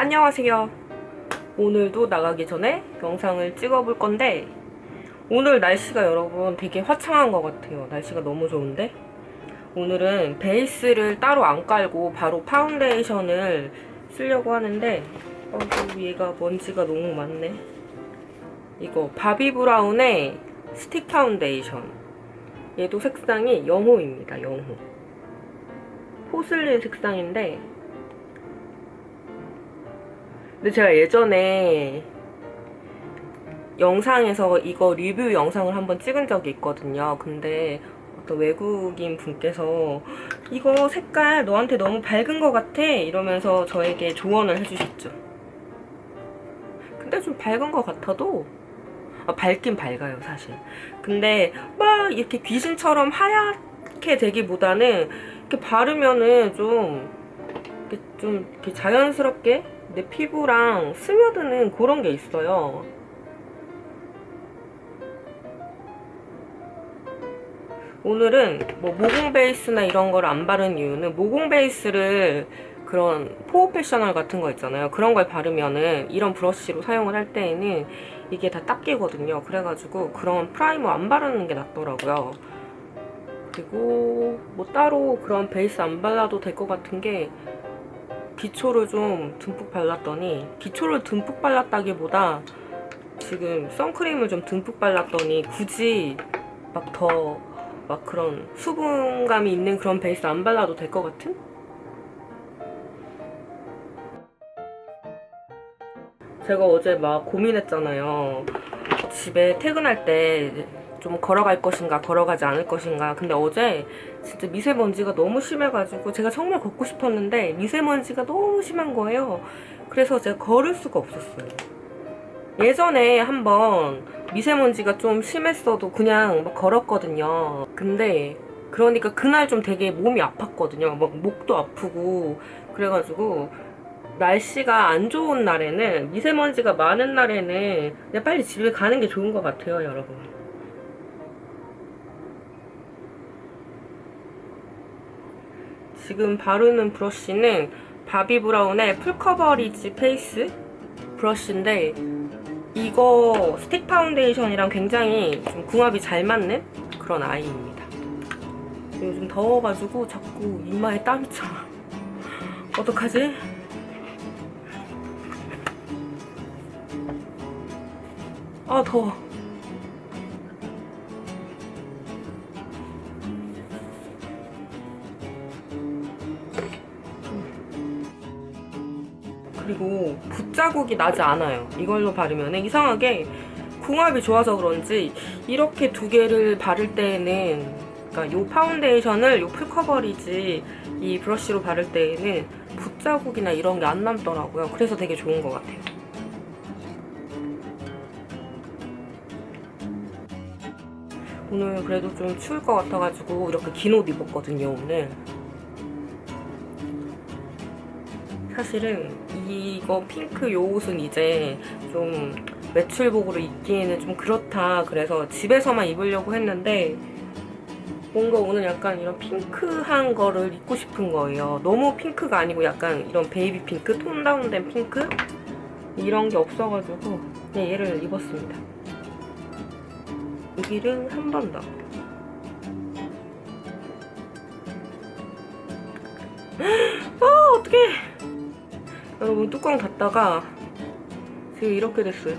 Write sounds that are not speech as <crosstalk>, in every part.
안녕하세요. 오늘도 나가기 전에 영상을 찍어볼 건데 오늘 날씨가 여러분 되게 화창한 것 같아요. 날씨가 너무 좋은데 오늘은 베이스를 따로 안 깔고 바로 파운데이션을 쓰려고 하는데 어구 얘가 먼지가 너무 많네. 이거 바비 브라운의 스틱 파운데이션 얘도 색상이 영호입니다. 영호 포슬린 색상인데 근데 제가 예전에 영상에서 이거 리뷰 영상을 한번 찍은 적이 있거든요. 근데 어떤 외국인 분께서 이거 색깔 너한테 너무 밝은 것 같아 이러면서 저에게 조언을 해주셨죠. 근데 좀 밝은 것 같아도 아, 밝긴 밝아요 사실. 근데 막 이렇게 귀신처럼 하얗게 되기보다는 이렇게 바르면은 좀 이렇게 좀 이렇게 자연스럽게 내 피부랑 스며드는 그런 게 있어요. 오늘은 뭐 모공 베이스나 이런 걸 안 바른 이유는 모공 베이스를 그런 포어 패셔널 같은 거 있잖아요. 그런 걸 바르면은 이런 브러쉬로 사용을 할 때에는 이게 다 닦이거든요. 그래가지고 그런 프라이머 안 바르는 게 낫더라고요. 그리고 뭐 따로 그런 베이스 안 발라도 될 것 같은 게 기초를 좀 듬뿍 발랐더니 기초를 듬뿍 발랐다기보다 지금 선크림을 좀 듬뿍 발랐더니 굳이 막 더막 그런 수분감이 있는 그런 베이스 안 발라도 될 것 같은? 제가 어제 막 고민했잖아요. 집에 퇴근할 때 좀 걸어갈 것인가 걸어가지 않을 것인가. 근데 어제 진짜 미세먼지가 너무 심해가지고 제가 정말 걷고 싶었는데 미세먼지가 너무 심한 거예요. 그래서 제가 걸을 수가 없었어요. 예전에 한번 미세먼지가 좀 심했어도 그냥 막 걸었거든요. 근데 그러니까 그날 좀 되게 몸이 아팠거든요. 막 목도 아프고 그래가지고 날씨가 안 좋은 날에는 미세먼지가 많은 날에는 그냥 빨리 집에 가는 게 좋은 것 같아요 여러분 지금 바르는 브러쉬는 바비 브라운의 풀커버리지 페이스 브러쉬인데 이거 스틱 파운데이션이랑 굉장히 좀 궁합이 잘 맞는 그런 아이입니다. 요즘 더워가지고 자꾸 이마에 땀이 차. 어떡하지? 아 더워. 붓자국이 나지 않아요. 이걸로 바르면 이상하게 궁합이 좋아서 그런지 이렇게 두 개를 바를 때에는 그러니까 요 파운데이션을 요 풀커버리지 이 브러쉬로 바를 때에는 붓자국이나 이런 게 안 남더라고요. 그래서 되게 좋은 것 같아요. 오늘 그래도 좀 추울 것 같아가지고 이렇게 긴 옷 입었거든요, 오늘. 사실은 이거 핑크 요 옷은 이제 좀 외출복으로 입기에는 좀 그렇다. 그래서 집에서만 입으려고 했는데 뭔가 오늘 약간 이런 핑크한 거를 입고 싶은 거예요. 너무 핑크가 아니고 약간 이런 베이비 핑크 톤 다운된 핑크? 이런 게 없어가지고 그냥 얘를 입었습니다. 여기를 한 번 더. <gasps> 아 어떡해 여러분 뚜껑 닫다가 지금 이렇게 됐어요.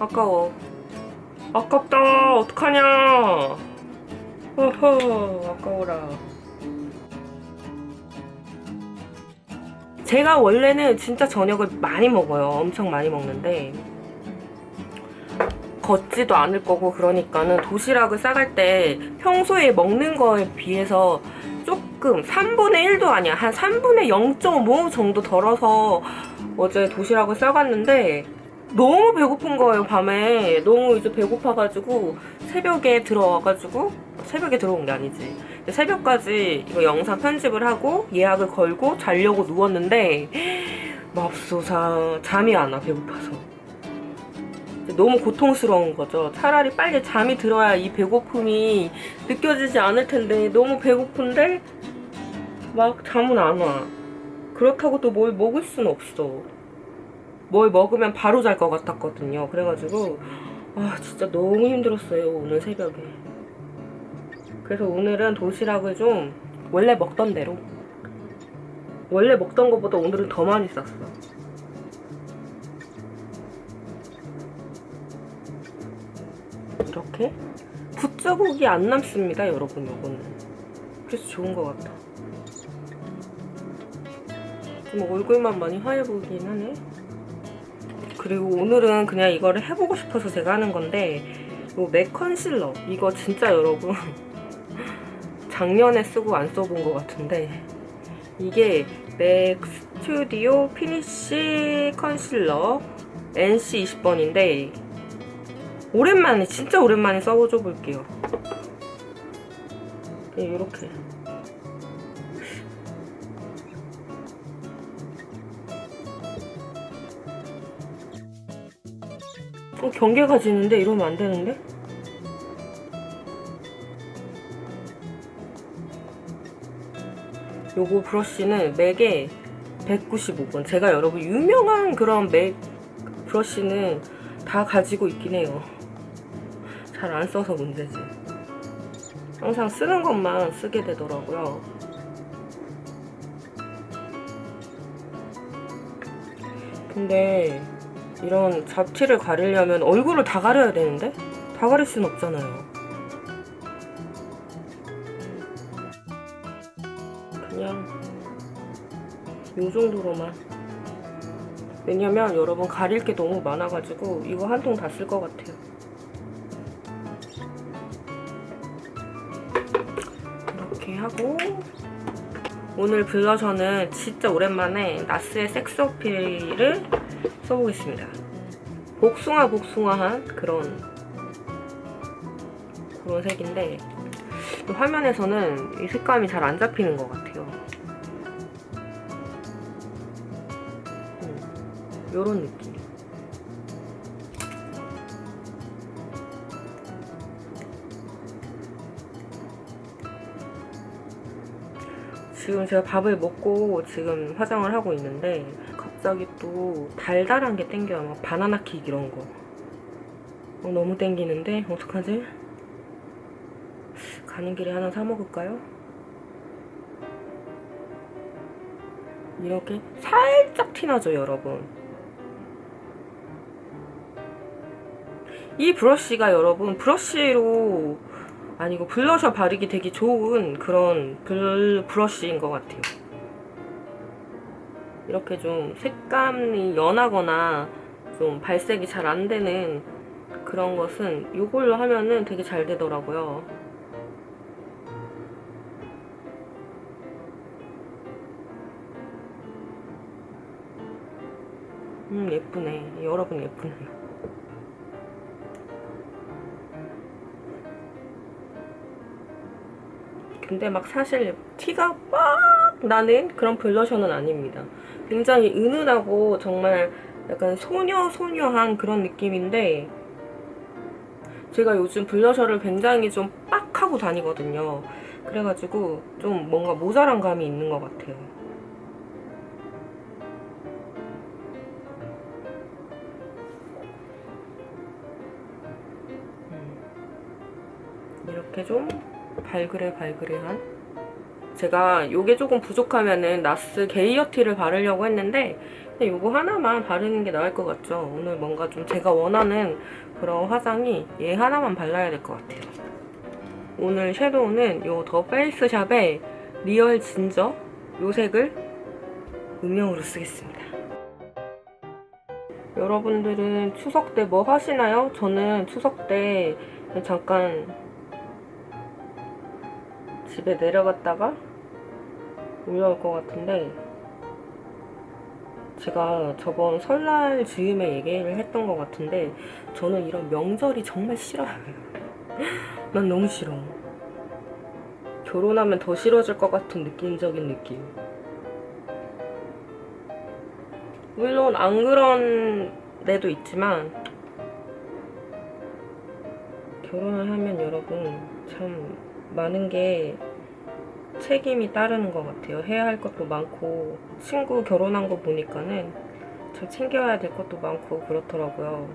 아까워. 아깝다. 어떡하냐. 허허 아까워라. 제가 원래는 진짜 저녁을 많이 먹어요. 엄청 많이 먹는데 걷지도 않을 거고 그러니까는 도시락을 싸갈 때 평소에 먹는 거에 비해서 조금 3분의 1도 아니야. 한 3분의 0.5 정도 덜어서 어제 도시락을 싸갔는데 너무 배고픈 거예요 밤에. 너무 이제 배고파가지고 새벽에 들어와가지고 새벽에 들어온 게 아니지. 새벽까지 이거 영상 편집을 하고 예약을 걸고 자려고 누웠는데 <gasps> 맙소사 잠이 안 와 배고파서. 너무 고통스러운 거죠. 차라리 빨리 잠이 들어야 이 배고픔이 느껴지지 않을 텐데 너무 배고픈데 막 잠은 안 와. 그렇다고 또 뭘 먹을 순 없어. 뭘 먹으면 바로 잘 것 같았거든요. 그래가지고 아 진짜 너무 힘들었어요 오늘 새벽에. 그래서 오늘은 도시락을 좀 원래 먹던 대로 원래 먹던 것보다 오늘은 더 많이 쌌어. 이렇게 붓자국이 안 남습니다, 여러분. 요거는 그래서 좋은 것 같아. 좀 얼굴만 많이 하얘 보이긴 하네. 그리고 오늘은 그냥 이거를 해보고 싶어서 제가 하는 건데 이맥 컨실러 이거 진짜 여러분 <laughs> 작년에 쓰고 안 써본 것 같은데 이게 맥 스튜디오 피니쉬 컨실러 NC 20번인데 오랜만에 진짜 오랜만에 써줘 볼게요. 이렇게 경계가 지는데 이러면 안 되는데? 요거 브러쉬는 맥에 195번. 제가 여러분 유명한 그런 맥 브러쉬는 다 가지고 있긴 해요. 잘 안 써서 문제지. 항상 쓰는 것만 쓰게 되더라고요. 근데 이런 잡티를 가리려면 얼굴을 다 가려야 되는데? 다 가릴 순 없잖아요. 그냥 요 정도로만. 왜냐면 여러분 가릴 게 너무 많아가지고 이거 한 통 다 쓸 것 같아요. 이렇게 하고 오늘 블러셔는 진짜 오랜만에 나스의 섹스 어필을 써보겠습니다. 복숭아 복숭아한 그런 그런 색인데 화면에서는 이 색감이 잘 안 잡히는 것 같아요. 음, 요런 느낌. 지금 제가 밥을 먹고 지금 화장을 하고 있는데 갑자기 또 달달한 게 땡겨요. 막 바나나 킥 이런 거. 어, 너무 땡기는데 어떡하지? 가는 길에 하나 사 먹을까요? 이렇게 살짝 티나죠, 여러분. 이 브러쉬가 여러분 브러쉬로 아니고 블러셔 바르기 되게 좋은 그런 블 브러쉬인 것 같아요. 이렇게 좀 색감이 연하거나 좀 발색이 잘 안 되는 그런 것은 이걸로 하면은 되게 잘 되더라고요. 음, 예쁘네. 여러분 예쁘네요. 근데 막 사실 티가 빡 나는 그런 블러셔는 아닙니다. 굉장히 은은하고 정말 약간 소녀 소녀한 그런 느낌인데 제가 요즘 블러셔를 굉장히 좀 빡 하고 다니거든요. 그래가지고 좀 뭔가 모자란 감이 있는 것 같아요. 음. 이렇게 좀 발그레 발그레한 제가 요게 조금 부족하면은 나스 게이어티를 바르려고 했는데 요거 하나만 바르는 게 나을 것 같죠. 오늘 뭔가 좀 제가 원하는 그런 화장이 얘 하나만 발라야 될 것 같아요. 오늘 섀도우는 요더 페이스샵의 리얼 진저 요 색을 음영으로 쓰겠습니다. 여러분들은 추석 때 뭐 하시나요? 저는 추석 때 잠깐 집에 내려갔다가 올라올 것 같은데 제가 저번 설날 즈음에 얘기를 했던 것 같은데 저는 이런 명절이 정말 싫어요. <laughs> 난 너무 싫어. 결혼하면 더 싫어질 것 같은 느낌적인 느낌. 물론 안 그런 데도 있지만 결혼을 하면 여러분 참 많은 게 책임이 따르는 것 같아요. 해야 할 것도 많고 친구 결혼한 거 보니까는 잘 챙겨야 될 것도 많고 그렇더라고요.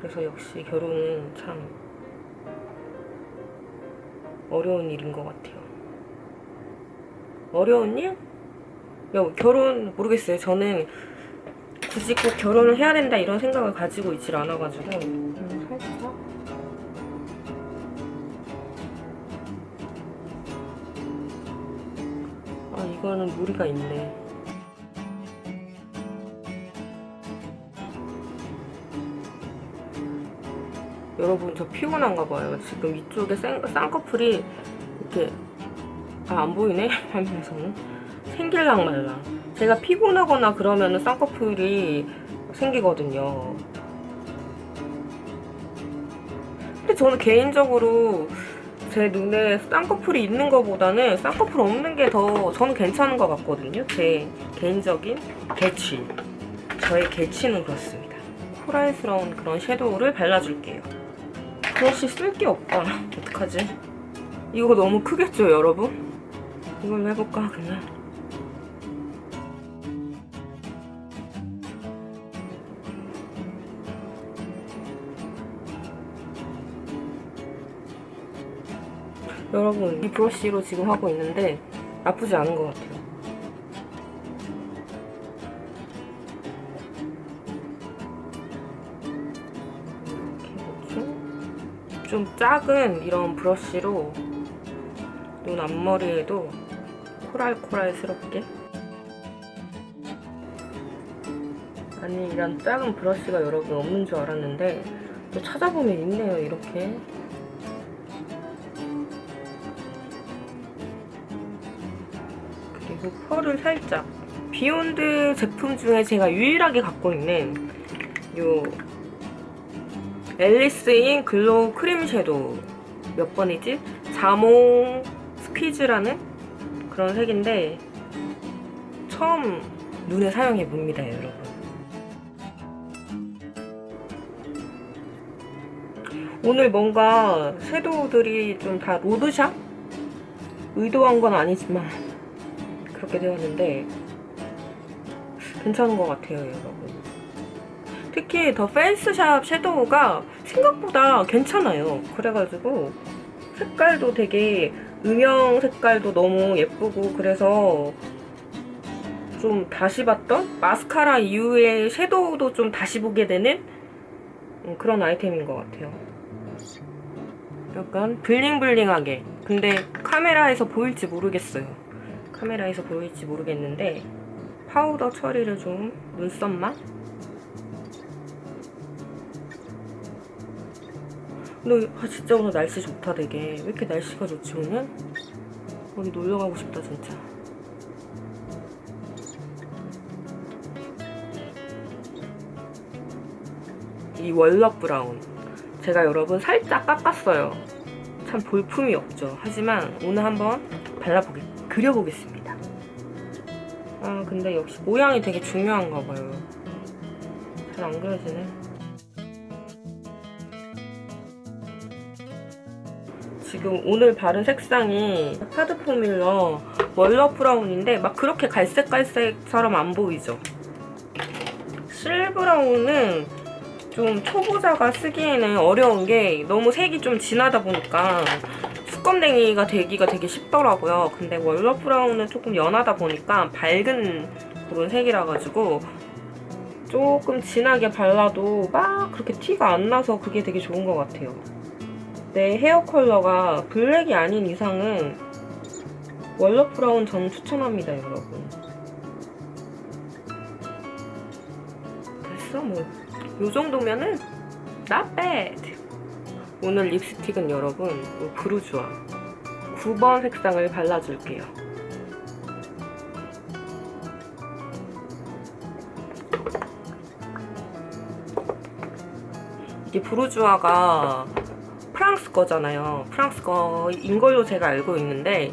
그래서 역시 결혼은 참 어려운 일인 것 같아요. 어려운 일? 야, 결혼 모르겠어요. 저는 굳이 꼭 결혼을 해야 된다 이런 생각을 가지고 있질 않아가지고 이거는 무리가 있네. 여러분 저 피곤한가 봐요. 지금 이쪽에 쌍, 쌍꺼풀이 이렇게 아 안 보이네? <laughs> 화면에서는. 생길랑 말랑. 제가 피곤하거나 그러면 쌍꺼풀이 생기거든요. 근데 저는 개인적으로 제 눈에 쌍꺼풀이 있는 것보다는 쌍꺼풀 없는 게 더 저는 괜찮은 것 같거든요. 제 개인적인 개취. 저의 개취는 그렇습니다. 코랄스러운 그런 섀도우를 발라줄게요. 브러쉬 쓸 게 없다. <laughs> 어떡하지? 이거 너무 크겠죠, 여러분? 이걸로 해볼까, 그냥? 여러분 이 브러쉬로 지금 하고 있는데 나쁘지 않은 것 같아요. 이렇게. 좀 작은 이런 브러쉬로 눈 앞머리에도 코랄코랄스럽게 아니 이런 작은 브러쉬가 여러분 없는 줄 알았는데 또 찾아보면 있네요 이렇게 그리고 펄을 살짝 비욘드 제품 중에 제가 유일하게 갖고 있는 요 앨리스인 글로우 크림 섀도우 몇 번이지? 자몽 스퀴즈라는 그런 색인데 처음 눈에 사용해 봅니다 여러분 오늘 뭔가 섀도우들이 좀 다 로드샵? 의도한 건 아니지만 그렇게 되었는데 괜찮은 것 같아요 여러분. 특히 더 페이스샵 섀도우가 생각보다 괜찮아요. 그래가지고 색깔도 되게 음영 색깔도 너무 예쁘고 그래서 좀 다시 봤던 마스카라 이후에 섀도우도 좀 다시 보게 되는 음, 그런 아이템인 것 같아요. 약간 블링블링하게. 근데 카메라에서 보일지 모르겠어요 카메라에서 보일지 모르겠는데 파우더 처리를 좀 눈썹만? 근데 아, 진짜 오늘 날씨 좋다 되게. 왜 이렇게 날씨가 좋지 오늘? 어디 놀러 가고 싶다 진짜. 이 월럽 브라운. 제가 여러분 살짝 깎았어요. 참 볼품이 없죠. 하지만 오늘 한번 발라보겠 그려보겠습니다. 아 근데 역시 모양이 되게 중요한가 봐요. 잘 안 그려지네. 지금 오늘 바른 색상이 파드 포뮬러 월러 브라운인데 막 그렇게 갈색갈색처럼 안 보이죠? 실 브라운은 좀 초보자가 쓰기에는 어려운 게 너무 색이 좀 진하다 보니까 수검댕이가 되기가 되게 쉽더라고요. 근데 월러 브라운은 조금 연하다 보니까 밝은 그런 색이라 가지고 조금 진하게 발라도 막 그렇게 티가 안 나서 그게 되게 좋은 것 같아요. 내 헤어 컬러가 블랙이 아닌 이상은 월러 브라운 전 추천합니다, 여러분. 됐어, 뭐. 요 정도면은 bad. 오늘 립스틱은 여러분 요 브루주아 9번 색상을 발라줄게요. 이게 브루주아가 프랑스 거잖아요. 프랑스 거인 걸로 제가 알고 있는데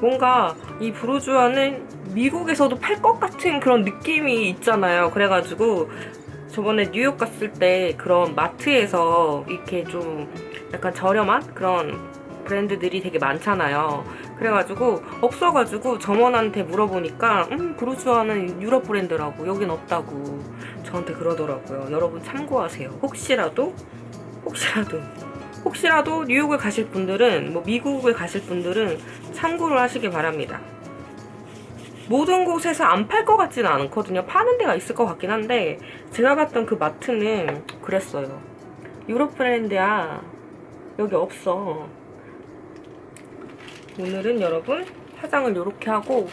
뭔가 이 브루주아는 미국에서도 팔 것 같은 그런 느낌이 있잖아요. 그래가지고 저번에 뉴욕 갔을 때 그런 마트에서 이렇게 좀 약간 저렴한 그런 브랜드들이 되게 많잖아요. 그래가지고 없어가지고 점원한테 물어보니까 음 브루주아는 유럽 브랜드라고 여긴 없다고 저한테 그러더라고요. 여러분 참고하세요. 혹시라도 혹시라도 혹시라도 뉴욕을 가실 분들은 뭐 미국을 가실 분들은 참고를 하시기 바랍니다. 모든 곳에서 안 팔 것 같지는 않거든요. 파는 데가 있을 것 같긴 한데 제가 갔던 그 마트는 그랬어요. 유럽 브랜드야. 여기 없어. 오늘은 여러분 화장을 이렇게 하고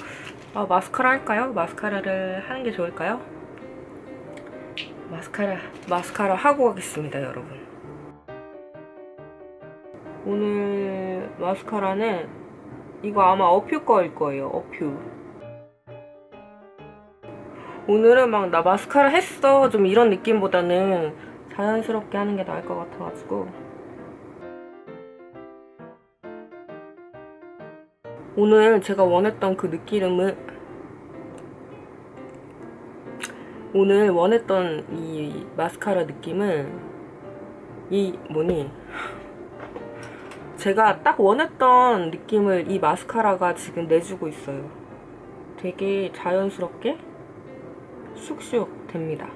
아, 마스카라 할까요? 마스카라를 하는 게 좋을까요? 마스카라 마스카라 하고 가겠습니다, 여러분. 오늘 마스카라는 이거 아마 어퓨 거일 거예요. 어퓨. 오늘은 막 나 마스카라 했어. 좀 이런 느낌보다는 자연스럽게 하는 게 나을 것 같아가지고. 오늘 제가 원했던 그 느낌은 오늘 원했던 이 마스카라 느낌은 이 뭐니? 제가 딱 원했던 느낌을 이 마스카라가 지금 내주고 있어요. 되게 자연스럽게 쑥쑥 됩니다.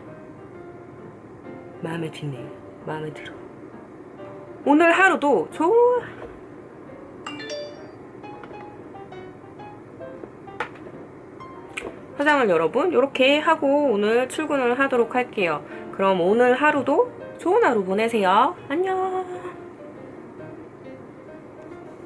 마음에 드네요. 마음에 들어. 오늘 하루도 좋은 화장을 여러분 이렇게 하고 오늘 출근을 하도록 할게요. 그럼 오늘 하루도 좋은 하루 보내세요. 안녕.